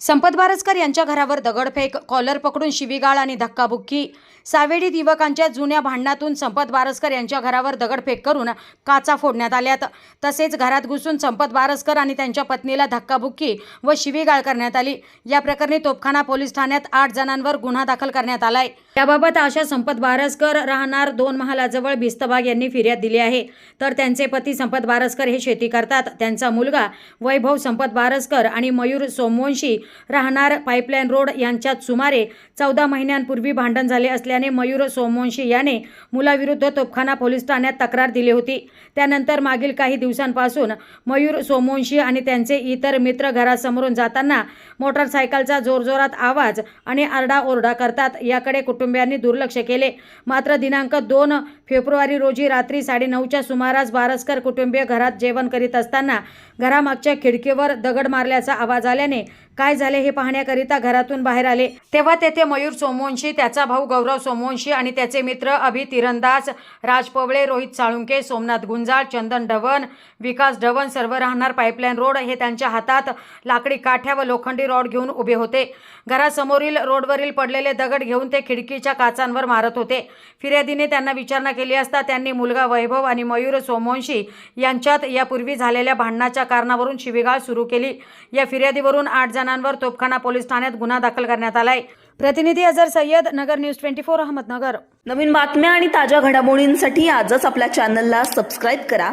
संपत बारसकर यांच्या घरावर दगडफेक कॉलर पकडून शिवीगाळ आणि धक्काबुक्की. सावेडीत युवकांच्या जुन्या भांडणातून संपत बारसकर यांच्या घरावर दगडफेक करून काचा फोडण्यात आल्यात. तसेच घरात घुसून संपत बारसकर आणि त्यांच्या पत्नीला धक्काबुक्की व शिवीगाळ करण्यात आली. या प्रकरणी तोपखाना पोलीस ठाण्यात आठ जणांवर गुन्हा दाखल करण्यात आलाय. याबाबत आशा संपत बारसकर राहणार दोन महालाजवळ भिस्तबाग यांनी फिर्याद दिली आहे. तर त्यांचे पती संपत बारसकर हे शेती करतात. त्यांचा मुलगा वैभव संपत बारसकर आणि मयूर सोमवंशी राहणार पाईपलाईन रोड यांच्यात सुमारे चौदा महिन्यांपूर्वी भांडण झाले असल्याने मयूर सोमवंशी याने मुलाविरुद्ध तोपखाना पोलीस ठाण्यात तक्रार दिली होती. त्यानंतर मागील काही दिवसांपासून मयूर सोमवंशी आणि त्यांचे इतर मित्र घरासमोरून जाताना मोटारसायकलचा जोरजोरात आवाज आणि आरडाओरडा करतात. याकडे कुटुंबियांनी दुर्लक्ष केले. मात्र दिनांक दोन फेब्रुवारी रोजी रात्री साडेनऊच्या सुमारास बारसकर कुटुंबीय घरात जेवण करीत असताना घरामागच्या खिडकीवर दगड मारल्याचा आवाज आल्याने काय झाले हे पाहण्याकरिता घरातून बाहेर आले. तेव्हा तेथे मयूर सोमवंशी त्याचा भाऊ गौरव सोमवंशी आणि त्याचे मित्र अभि तिरंदाज राज पवळे रोहित साळुंके सोमनाथ गुंजाळ चंदन ढवण विकास ढवण सर्व राहणार पाईपलाईन रोड हे त्यांच्या हातात लाकडी काठ्या व लोखंडी रॉड घेऊन उभे होते. घरासमोरील रोडवरील पडलेले दगड घेऊन ते खिडकीच्या काचांवर मारत होते. फिर्यादीने त्यांना विचारणा केली असता त्यांनी मुलगा वैभव आणि मयूर सोमवंशी यांच्यात यापूर्वी झालेल्या भांडणाच्या कारणावरून शिवीगाळ सुरू केली. या फिर्यादीवरून आठ जणांवर तोपखाना पोलीस ठाण्यात गुन्हा दाखल करण्यात आलाय. प्रतिनिधी Azhar Sayyed Nagar news twenty four Ahmednagar. नवीन बातम्या आणि ताज्या घडामोडींसाठी आजच आपल्या चॅनलला सबस्क्राईब करा.